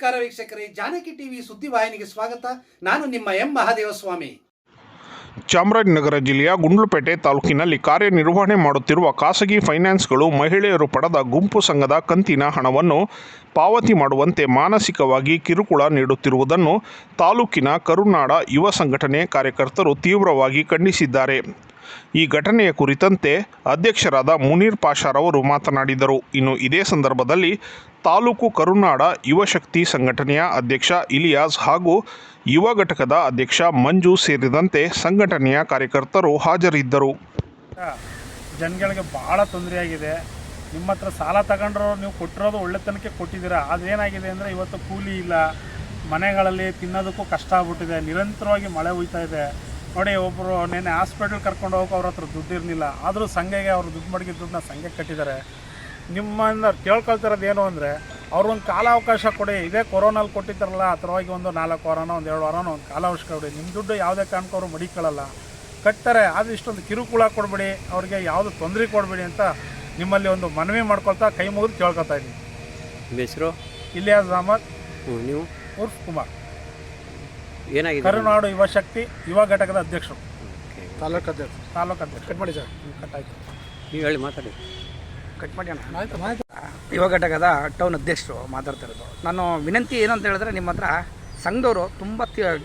ನಮಸ್ಕಾರ ವೀಕ್ಷಕರೇ, ಜಾನಕಿ ಟಿವಿ ಸುದ್ದಿವಾಹಿನಿಗೆ ಸ್ವಾಗತ. ನಾನು ನಿಮ್ಮ ಎಂ ಮಹಾದೇವಸ್ವಾಮಿ. ಚಾಮರಾಜನಗರ ಜಿಲ್ಲೆಯ ಗುಂಡ್ಲುಪೇಟೆ ತಾಲೂಕಿನಲ್ಲಿ ಕಾರ್ಯನಿರ್ವಹಣೆ ಮಾಡುತ್ತಿರುವ ಖಾಸಗಿ ಫೈನಾನ್ಸ್ಗಳು ಮಹಿಳೆಯರು ಪಡೆದ ಗುಂಪು ಸಂಘದ ಕಂತಿನ ಹಣವನ್ನು ಪಾವತಿ ಮಾಡುವಂತೆ ಮಾನಸಿಕವಾಗಿ ಕಿರುಕುಳ ನೀಡುತ್ತಿರುವುದನ್ನು ತಾಲೂಕಿನ ಕರುನಾಡ ಯುವ ಸಂಘಟನೆ ಕಾರ್ಯಕರ್ತರು ತೀವ್ರವಾಗಿ ಖಂಡಿಸಿದ್ದಾರೆ. ಈ ಘಟನೆಯ ಕುರಿತಂತೆ ಅಧ್ಯಕ್ಷರಾದ ಮುನೀರ್ ಪಾಷಾರವರು ಮಾತನಾಡಿದರು. ಇನ್ನು ಇದೇ ಸಂದರ್ಭದಲ್ಲಿ ತಾಲೂಕು ಕರುನಾಡ ಯುವಶಕ್ತಿ ಸಂಘಟನೆಯ ಅಧ್ಯಕ್ಷ ಇಲಿಯಾಸ್ ಹಾಗೂ ಯುವ ಘಟಕದ ಅಧ್ಯಕ್ಷ ಮಂಜು ಸೇರಿದಂತೆ ಸಂಘಟನೆಯ ಕಾರ್ಯಕರ್ತರು ಹಾಜರಿದ್ದರು. ಜನಗಳಿಗೆ ಭಾಳ ತೊಂದರೆಯಾಗಿದೆ. ನಿಮ್ಮ ಹತ್ರ ಸಾಲ ತಗೊಂಡ್ರು ನೀವು ಕೊಟ್ಟಿರೋದು ಒಳ್ಳೆತನಕ್ಕೆ ಕೊಟ್ಟಿದ್ದೀರಾ. ಅದೇನಾಗಿದೆ ಅಂದರೆ ಇವತ್ತು ಕೂಲಿ ಇಲ್ಲ. ಮನೆಗಳಲ್ಲಿ ತಿನ್ನೋದಕ್ಕೂ ಕಷ್ಟ ಆಗ್ಬಿಟ್ಟಿದೆ. ನಿರಂತರವಾಗಿ ಮಳೆ ಹುಯ್ತಾ ಇದೆ. ನೋಡಿ ಒಬ್ಬರು ನೆನ್ನೆ ಹಾಸ್ಪಿಟಲ್ ಕರ್ಕೊಂಡು ಹೋಗೋಕೆ ಅವ್ರ ಹತ್ರ ದುಡ್ಡು ಇರಲಿಲ್ಲ. ಆದರೂ ಸಂಘಗೆ ಅವ್ರು ದುಡ್ಡು ಮಡಗಿ ದುಡ್ಡನ್ನ ಸಂಘಕ್ಕೆ ಕಟ್ಟಿದ್ದಾರೆ. ನಿಮ್ಮಿಂದ ಕೇಳ್ಕೊಳ್ತಿರೋದು ಏನು ಅಂದರೆ ಅವ್ರೊಂದು ಕಾಲಾವಕಾಶ ಕೊಡಿ. ಇದೇ ಕೊರೋನಲ್ಲಿ ಕೊಟ್ಟಿದ್ದಾರಲ್ಲ ಹತ್ರವಾಗಿ ಒಂದು ನಾಲ್ಕು ವಾರನೋ ಒಂದು ಎರಡು ವಾರನೋ ಒಂದು ಕಾಲಾವಕಾಶ ಕೊಡಿ. ನಿಮ್ಮ ದುಡ್ಡು ಯಾವುದೇ ಕಾರಣಕ್ಕೂ ಅವರು ಮಡಿಕೊಳ್ಳಲ್ಲ. ಕಟ್ತಾರೆ ಆದ್ರೆ ಇಷ್ಟೊಂದು ಕಿರುಕುಳ ಕೊಡಬೇಡಿ. ಅವ್ರಿಗೆ ಯಾವುದು ತೊಂದರೆ ಕೊಡಬೇಡಿ ಅಂತ ನಿಮ್ಮಲ್ಲಿ ಒಂದು ಮನವಿ ಮಾಡ್ಕೊಳ್ತಾ ಕೈ ಮುಗಿದು ಕೇಳ್ಕೊತಾ ಇದ್ದೀನಿ. ನಿಮ್ಮ ಹೆಸರು? ಇಲಿಯಾಸ್ ಅಹಮದ್. ನೀವು? ಉರ್ಫ್ ಕುಮಾರ್. ಏನಾಗಿದೆ? ಕರುನಾಡು ಯುವ ಶಕ್ತಿ ಯುವ ಘಟಕದ ಅಧ್ಯಕ್ಷರು. ತಾಲೂಕು ಅಧ್ಯಕ್ಷ ತಾಲೂಕು ಅಧ್ಯಕ್ಷ ಕಟ್ ಮಾಡಿ ಸರ್. ಕಟ್ ಆಯ್ತು. ನೀವು ಹೇಳಿ ಮಾತಾಡಿ. ಕಟ್ ಮಾಡಿ ಅಣ್ಣ. ಯುವ ಘಟಕದ ಟೌನ್ ಅಧ್ಯಕ್ಷರು ಮಾತಾಡ್ತಾ ಇರೋದು ನಾನು ವಿನಂತಿ ಏನು ಅಂತ ಹೇಳಿದ್ರೆ ನಿಮ್ಮ ಹತ್ರ ಸಂಘದವರು ತುಂಬ ತಿ-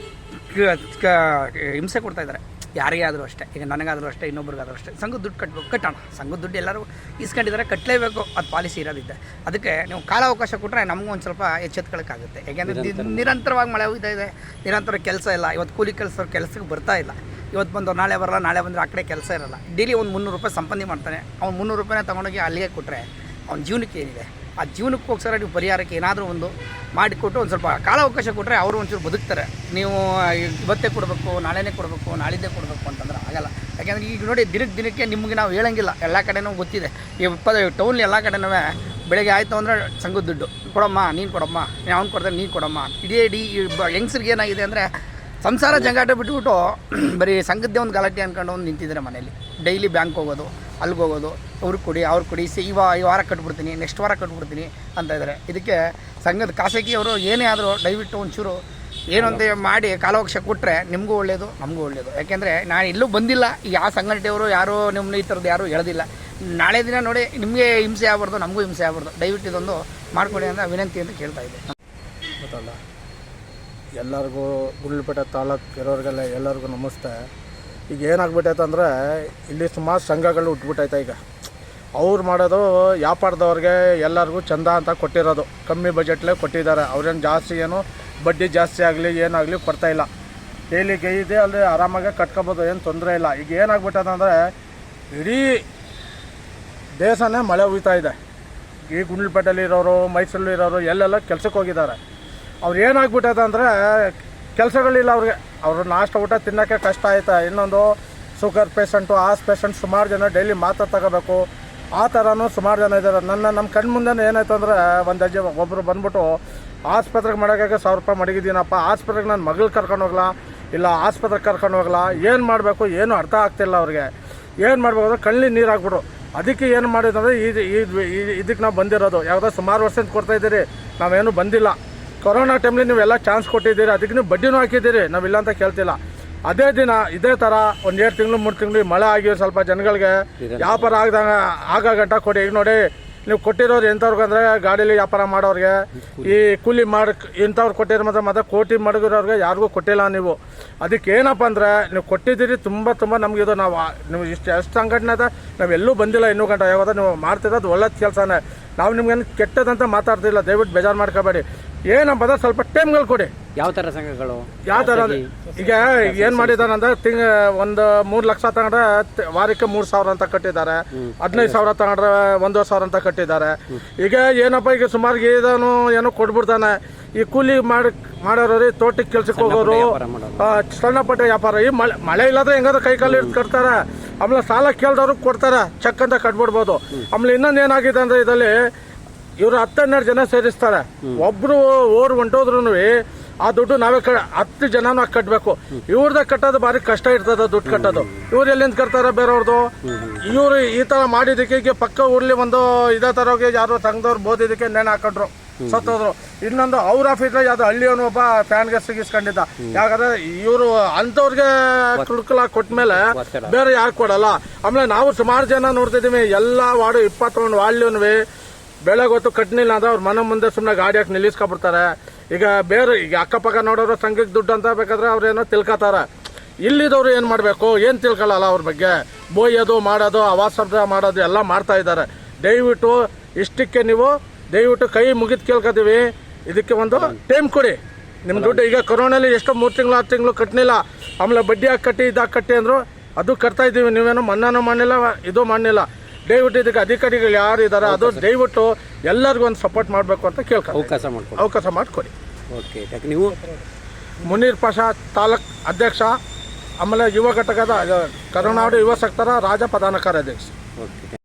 ಕ- ಕ- ಹಿಂಸೆ ಕೊಡ್ತಾ ಇದ್ದಾರೆ. ಯಾರಿಗೇ ಆದರೂ ಅಷ್ಟೇ ಈಗ ನನಗಾದರೂ ಅಷ್ಟೇ ಇನ್ನೊಬ್ರಿಗಾದರೂ ಅಷ್ಟೇ. ಸಂಘದ ದುಡ್ಡು ಕಟ್ಟಬೇಕು ಕಟ್ಟೋಣ. ಸಂಘದ ದುಡ್ಡು ಎಲ್ಲರೂ ಇಸ್ಕೊಂಡಿದ್ದಾರೆ ಕಟ್ಟಲೇಬೇಕು ಅದು ಪಾಲಿಸಿ ಇರೋದಿದ್ದೆ ಅದಕ್ಕೆ ನೀವು ಕಾಲಾವಕಾಶ ಕೊಟ್ಟರೆ ನಮಗೂ ಒಂದು ಸ್ವಲ್ಪ ಎಚ್ಚೆತ್ಕೊಳ್ಳೋಕ್ಕಾಗುತ್ತೆ ಯಾಕೆಂದರೆ ನಿರಂತರವಾಗಿ. ಮಳೆ ಹೋಗ್ತಾ ಇದೆ. ನಿರಂತರ ಕೆಲಸ ಇಲ್ಲ. ಇವತ್ತು ಕೂಲಿ ಕೆಲಸ ಕೆಲಸಕ್ಕೆ ಬರ್ತಾ ಇಲ್ಲ. ಇವತ್ತು ಬಂದು ನಾಳೆ ಬರಲ್ಲ ನಾಳೆ ಬಂದರೆ ಆ ಕಡೆ ಕೆಲಸ ಇರಲ್ಲ. ಡೈಲಿ ಒಂದು ಮುನ್ನೂರು ರೂಪಾಯಿ ಸಂಪಾದನೆ ಮಾಡ್ತಾನೆ. ಅವ್ನು ಮುನ್ನೂರು ರೂಪಾಯಿನ ತೊಗೊಂಡೋಗಿ ಅಲ್ಲಿಗೆ ಕೊಟ್ಟರೆ ಅವ್ನ ಜೀವನಕ್ಕೆ ಏನಿದೆ? ಆ ಜೀವನಕ್ಕೋಸ್ಕರ ನೀವು ಪರಿಹಾರಕ್ಕೆ ಏನಾದರೂ ಒಂದು ಮಾಡಿಕೊಟ್ಟು ಒಂದು ಸ್ವಲ್ಪ ಕಾಲಾವಕಾಶ ಕೊಟ್ಟರೆ ಅವರು ಒಂಚೂರು ಬದುಕ್ತಾರೆ. ನೀವು ಇವತ್ತೇ ಕೊಡಬೇಕು, ನಾಳೆನೇ ಕೊಡಬೇಕು, ನಾಳಿದ್ದೇ ಕೊಡಬೇಕು ಅಂತಂದ್ರೆ ಆಗಲ್ಲ. ಯಾಕೆಂದರೆ ಈಗ ನೋಡಿ, ದಿನಕ್ಕೆ ದಿನಕ್ಕೆ ನಿಮಗೆ ನಾವು ಹೇಳಂಗಿಲ್ಲ. ಎಲ್ಲ ಕಡೆನೂ ಗೊತ್ತಿದೆ. ಈ ಟೌನ್ ಎಲ್ಲ ಕಡೆನೂ ಬೆಳಗ್ಗೆ ಆಯಿತು ಅಂದರೆ ಸಂಘದ ದುಡ್ಡು. ಕೊಡಮ್ಮ, ನೀನು ಕೊಡಮ್ಮ, ಅವ್ನು ಕೊಡ್ತಾರೆ ನೀನು ಕೊಡಮ್ಮ. ಇಡೀ ಇಡೀ ಯಂಗ್ಸ್ರಿಗೆ ಏನಾಗಿದೆ ಅಂದರೆ ಸಂಸಾರ ಜಂಗಾಟ ಬಿಟ್ಬಿಟ್ಟು ಬರೀ ಸಂಘದ್ದೇ ಒಂದು ಗಲಾಟೆ ಅಂದ್ಕೊಂಡು ಒಂದು ನಿಂತಿದ್ದಾರೆ ಮನೇಲಿ. ಡೈಲಿ ಬ್ಯಾಂಕ್ ಹೋಗೋದು ಅಲ್ಲಿಗೆ ಹೋಗೋದು, ಅವ್ರಿಗೆ ಕೊಡಿ ಅವ್ರಿಗೆ ಕೊಡಿ, ಸಿ, ಈ ವಾ, ಈ ವಾರ ಕಟ್ಬಿಡ್ತೀನಿ, ನೆಕ್ಸ್ಟ್ ವಾರ ಕಟ್ಬಿಡ್ತೀನಿ ಅಂತ ಇದ್ದಾರೆ. ಇದಕ್ಕೆ ಸಂಘದ ಖಾಸಗಿಯವರು ಏನೇ ಆದರೂ ದಯವಿಟ್ಟು ಒಂಚೂರು ಏನು ಅಂತ ಮಾಡಿ ಕಾಲಾವಕಾಶ ಕೊಟ್ಟರೆ ನಿಮಗೂ ಒಳ್ಳೆಯದು ನಮಗೂ ಒಳ್ಳೆಯದು ಯಾಕೆಂದರೆ ನಾನು ಇಲ್ಲೂ ಬಂದಿಲ್ಲ ಯಾವ ಸಂಘಟನೆಯವರು ಯಾರೂ ನಿಮ್ಮನ್ನ ಈ ಥರದ್ದು ಯಾರೂ ಹೇಳೋದಿಲ್ಲ. ನಾಳೆ ದಿನ ನೋಡಿ ನಿಮಗೆ ಹಿಂಸೆ ಆಗ್ಬಾರ್ದು, ನಮಗೂ ಹಿಂಸೆ ಆಗ್ಬಾರ್ದು. ದಯವಿಟ್ಟು ಇದೊಂದು ಮಾಡಿಕೊಡಿ ಅಂತ ವಿನಂತಿ ಅಂತ ಕೇಳ್ತಾ ಇದ್ದೆ. ಗೊತ್ತಲ್ಲ? ಎಲ್ಲರಿಗೂ ಗುಂಡ್ಲುಪೇಟೆ ತಾಲೂಕು ಇರೋರಿಗೆಲ್ಲ ಎಲ್ಲರಿಗೂ ನಮಸ್ತೆ. ಈಗ ಏನಾಗ್ಬಿಟ್ಟೈತೆ ಅಂದರೆ ಇಲ್ಲಿ ಸುಮಾರು ಸಂಘಗಳು ಉಟ್ಬಿಟ್ಟೈತೆ ಈಗ. ಅವ್ರು ಮಾಡೋದು ವ್ಯಾಪಾರದವ್ರಿಗೆ ಎಲ್ಲರಿಗೂ ಚಂದ ಅಂತ ಕೊಟ್ಟಿರೋದು. ಕಮ್ಮಿ ಬಜೆಟ್ಲೇ ಕೊಟ್ಟಿದ್ದಾರೆ. ಅವ್ರೇನು ಜಾಸ್ತಿ ಏನು, ಬಡ್ಡಿ ಜಾಸ್ತಿ ಆಗಲಿ ಏನಾಗಲಿ ಕೊಡ್ತಾಯಿಲ್ಲ ಡೈಲಿ ಇದೆ ಅಲ್ಲಿ ಆರಾಮಾಗೆ ಕಟ್ಕೊಬೋದು, ಏನು ತೊಂದರೆ ಇಲ್ಲ. ಈಗ ಏನಾಗ್ಬಿಟ್ಟದೆ ಅಂದರೆ ಇಡೀ ದೇಶನೇ ಮಳೆ ಹುಯ್ತಾ ಇದೆ. ಈ ಗುಂಡ್ಲುಪೇಟೆಯಲ್ಲಿ ಇರೋರು ಮೈಸೂರಲ್ಲಿ ಇರೋರು ಎಲ್ಲೆಲ್ಲ ಕೆಲಸಕ್ಕೆ ಹೋಗಿದ್ದಾರೆ. ಅವ್ರು ಏನಾಗ್ಬಿಟ್ಟದ ಅಂದರೆ ಕೆಲಸಗಳಿಲ್ಲ ಅವ್ರಿಗೆ. ಅವರು ನಾಷ್ಟ ಊಟ ತಿನ್ನೋಕ್ಕೆ ಕಷ್ಟ ಆಯ್ತಾ? ಇನ್ನೊಂದು ಶುಗರ್ ಪೇಷಂಟು ಆಸ್ ಪೇಷಂಟ್ ಸುಮಾರು ಜನ ಡೈಲಿ ಮಾತ್ರ ತಗೋಬೇಕು. ಆ ಥರನೂ ಸುಮಾರು ಜನ ಇದ್ದಾರೆ ನನ್ನ ನಮ್ಮ ಕಣ್ಣು ಮುಂದೆ ಏನಾಯ್ತು ಅಂದರೆ ಒಂದು ಅಜ್ಜಿ ಒಬ್ಬರು ಬಂದ್ಬಿಟ್ಟು, ಆಸ್ಪತ್ರೆಗೆ ಮಾಡೋಕ್ಕೆ ಸಾವಿರ ರೂಪಾಯಿ ಮಡಗಿದ್ದೀನಪ್ಪ. ಆಸ್ಪತ್ರೆಗೆ ನಾನು ಮಗಳು ಕರ್ಕೊಂಡು ಹೋಗ್ಲಾ? ಇಲ್ಲ, ಆಸ್ಪತ್ರೆಗೆ ಕರ್ಕೊಂಡು ಹೋಗ್ಲಾ? ಏನು ಮಾಡಬೇಕು? ಏನು ಅರ್ಥ ಆಗ್ತಿಲ್ಲ ಅವ್ರಿಗೆ. ಏನು ಮಾಡಬೇಕು ಅಂದರೆ ಕಣ್ಣಲ್ಲಿ ನೀರು ಹಾಕ್ಬಿಡು. ಅದಕ್ಕೆ ಏನು ಮಾಡಿದಂದ್ರೆ ಇದು ಇದಕ್ಕೆ ನಾವು ಬಂದಿರೋದು. ಯಾವುದೋ ಸುಮಾರು ವರ್ಷದಿಂದ ಕೊಡ್ತಾಯಿದ್ದೀರಿ ನಾವೇನು ಬಂದಿಲ್ಲ. ಕೊರೋನಾ ಟೈಮ್ಲಿ ನೀವೆಲ್ಲ ಚಾನ್ಸ್ ಕೊಟ್ಟಿದ್ದೀರಿ, ಅದಕ್ಕೆ ನೀವು ಬಡ್ಡಿನೂ ಹಾಕಿದ್ದೀರಿ, ನಾವಿಲ್ಲ ಅಂತ ಕೇಳ್ತಿಲ್ಲ. ಅದೇ ದಿನ, ಇದೇ ಥರ ಒಂದು ಎರಡು ತಿಂಗಳು, ಮೂರು ತಿಂಗಳು ಮಳೆ ಆಗಿ ಸ್ವಲ್ಪ ಜನಗಳಿಗೆ ವ್ಯಾಪಾರ ಆಗ್ದಂಗ, ಆಗ ಗಂಟ ಕೊಡಿ. ಈಗ ನೋಡಿ, ನೀವು ಕೊಟ್ಟಿರೋರು ಎಂಥವ್ರಿಗೆ ಅಂದರೆ ಗಾಡೀಲಿ ವ್ಯಾಪಾರ ಮಾಡೋರಿಗೆ, ಈ ಕೂಲಿ ಮಾಡಿ ಇಂಥವ್ರು ಕೊಟ್ಟಿರೋ ಮಾತ್ರ ಮತ್ತೆ ಕೋಟಿ ಮಡಗಿರೋರಿಗೆ ಯಾರಿಗೂ ಕೊಟ್ಟಿಲ್ಲ ನೀವು. ಅದಕ್ಕೆ ಏನಪ್ಪ ಅಂದ್ರೆ ನೀವು ಕೊಟ್ಟಿದ್ದೀರಿ ತುಂಬ ತುಂಬ ನಮ್ಗೆ ಇದು ನಾವು ನೀವು ಇಷ್ಟು ಎಷ್ಟು ಸಂಘಟನೆ ಅದ ಎಲ್ಲೂ ಬಂದಿಲ್ಲ ಇನ್ನೂ ಗಂಟೆ. ಯಾವಾಗ ನೀವು ಮಾಡ್ತಿರೋದು ಒಳ್ಳೇದು ಕೆಲಸನೇ. ನಾವು ನಿಮ್ಗೇನು ಕೆಟ್ಟದಂತ ಮಾತಾಡ್ತಿಲ್ಲ ದಯವಿಟ್ಟು ಬೇಜಾರು ಮಾಡ್ಕೋಬೇಡಿ. ಏನಪ್ಪ ಅಂದ್ರೆ ಸ್ವಲ್ಪ ಟೈಮ್ಗಳು ಕೊಡಿ. ಯಾವ ಥರ ಸಂಘಗಳು? ಯಾವ ಥರ ಈಗ ಏನು ಮಾಡಿದಾನಂದ್ರೆ ಅಂದ್ರೆ ತಿಂಗ ಒಂದು ಮೂರು ಲಕ್ಷ ತಗೊಂಡ್ರೆ ವಾರಕ್ಕೆ ಮೂರು ಸಾವಿರ ಅಂತ ಕಟ್ಟಿದ್ದಾರೆ. ಹದಿನೈದು ಸಾವಿರ ತಗೊಂಡ್ರೆ ಒಂದೂವರೆ ಸಾವಿರ ಅಂತ ಕಟ್ಟಿದ್ದಾರೆ. ಈಗ ಏನಪ್ಪ ಈಗ ಸುಮಾರು ಇದನ್ನು ಏನೋ ಕೊಟ್ಬಿಡ್ತಾನೆ. ಈ ಕೂಲಿ ಮಾಡಿ ಮಾಡೋರು ತೋಟಕ್ಕೆ ಕೆಲ್ಸಕ್ಕೆ ಹೋಗೋರು ವ್ಯಾಪಾರ ಮಾಡೋರು. ಸಣ್ಣ ಪುಟ್ಟ ವ್ಯಾಪಾರ. ಈ ಮಳೆ ಮಳೆ ಇಲ್ಲದ್ರೆ ಹೆಂಗಾದ್ರೆ ಕೈ ಕಾಲು ಕಟ್ತಾರೆ. ಆಮೇಲೆ ಸಾಲ ಕೇಳ್ದವ್ರಿಗೆ ಕೊಡ್ತಾರೆ. ಚೆಕ್ ಅಂತ ಕಟ್ಬಿಡ್ಬೋದು. ಆಮೇಲೆ ಇನ್ನೊಂದು ಏನಾಗಿದೆ ಅಂದ್ರೆ ಇದರಲ್ಲಿ ಇವರು ಹತ್ತೆರಡು ಜನ ಸೇರಿಸ್ತಾರೆ. ಒಬ್ರು ಓರ್ ಹೊಂಟೋದ್ರು ಆ ದುಡ್ಡು ನಾವೇ ಕ ಹತ್ತು ಜನನೂ ಕಟ್ಟಬೇಕು ಇವ್ರದ ಕಟ್ಟೋದು ಭಾರಿ ಕಷ್ಟ ಇರ್ತದೆ ದುಡ್ಡು ಕಟ್ಟೋದು. ಇವ್ರು ಎಲ್ಲಿಂದ ಕಟ್ತಾರೆ ಬೇರೆಯವ್ರದ್ದು ಇವರು ಈ ತರ ಮಾಡಿದಕ್ಕೆ ಪಕ್ಕ ಊರ್ಲಿ ಒಂದು ಇದೇ ತರ ಹೋಗಿ ಯಾರು ತಂಗದವ್ರು ಬೋದಿದ್ದಕ್ಕೆ ನೇಣು ಹಾಕೊಂಡ್ರು. ಸತ್ತೋದ್ರು. ಇನ್ನೊಂದು ಅವ್ರ ಆಫೀಸ್ ಯಾವ್ದು ಹಳ್ಳಿಯವನು ಒಬ್ಬ ಫ್ಯಾನ್ಗೆ ಸಿಗಿಸ್ಕೊಂಡಿದ್ದ. ಯಾಕಂದ್ರೆ ಇವರು ಅಂಥವ್ರಿಗೆ ಕುಡ್ಕಲ ಕೊಟ್ಮೇಲೆ. ಬೇರೆ ಯಾರು ಕೊಡಲ್ಲ. ಆಮೇಲೆ ನಾವು ಸುಮಾರು ಜನ ನೋಡ್ತಿದ್ದೀವಿ ಎಲ್ಲ ವಾರ್ಡು ಇಪ್ಪತ್ತೊಂದು ವಾರ್ಡ್ಲೂನ್ವಿ ಬೆಳಗ್ಗೆ ಹೊತ್ತು ಕಟ್ಟಲಿಲ್ಲ ಅಂದ್ರೆ ಅವ್ರ ಮನೆ ಮುಂದೆ ಸುಮ್ಮನೆ ಗಾಡಿ ಹಾಕಿ ನಿಲ್ಲಿಸ್ಕೊಬಿಡ್ತಾರೆ. ಈಗ ಬೇರೆ ಈಗ ಅಕ್ಕಪಕ್ಕ ನೋಡೋರು ಸಂಘಕ್ಕೆ ದುಡ್ಡು ಅಂತ ಬೇಕಾದ್ರೆ ಅವ್ರೇನೋ ತಿಳ್ಕೊತಾರೆ. ಇಲ್ಲಿದವ್ರು ಏನು ಮಾಡಬೇಕು? ಏನು ತಿಳ್ಕೊಳ್ಳಲ್ಲ ಅವ್ರ ಬಗ್ಗೆ. ಬೋಯೋದು ಮಾಡೋದು ಅವಾಸಬ್ದ ಮಾಡೋದು ಎಲ್ಲ ಮಾಡ್ತಾ ಇದ್ದಾರೆ. ದಯವಿಟ್ಟು ಇಷ್ಟಕ್ಕೆ ನೀವು ದಯವಿಟ್ಟು ಕೈ ಮುಗಿದು ಕೇಳ್ಕೊತೀವಿ ಇದಕ್ಕೆ ಒಂದು ಟೈಮ್ ಕೊಡಿ. ನಿಮ್ಮ ದುಡ್ಡು ಈಗ ಕೊರೋನಲ್ಲಿ ಎಷ್ಟೋ ಮೂರು ತಿಂಗಳು ಆರು ತಿಂಗಳು ಕಟ್ಟಲಿಲ್ಲ ಆಮೇಲೆ ಬಡ್ಡಿ ಹಾಕಿ ಕಟ್ಟಿ ಇದಾಗಿ ಕಟ್ಟಿ ಅಂದರು ಅದು ಕಟ್ತಾ ಇದ್ದೀವಿ. ನೀವೇನು ಮನ್ನಾನು ಮಾಡಿಲ್ಲ ಇದು ಮಾಡಲಿಲ್ಲ. ದಯವಿಟ್ಟು ಇದಕ್ಕೆ ಅಧಿಕಾರಿಗಳು ಯಾರು ಇದ್ದಾರೆ ಅದು ದಯವಿಟ್ಟು ಎಲ್ಲರಿಗೂ ಒಂದು ಸಪೋರ್ಟ್ ಮಾಡಬೇಕು ಅಂತ ಕೇಳ್ಕೊ ಅವಕಾಶ ಮಾಡಿಕೊಡಿ. ಅವಕಾಶ ಮಾಡಿಕೊಡಿ. ಓಕೆ ನೀವು? ಮುನೀರ್ ಪಾಷಾ ತಾಲೂಕ್ ಅಧ್ಯಕ್ಷ ಆಮೇಲೆ ಯುವ ಘಟಕದ ಕರುನಾಡು ಯುವ ಸಕ್ತರ ರಾಜ ಪ್ರಧಾನ ಕಾರ್ಯಾಧ್ಯಕ್ಷ. ಓಕೆ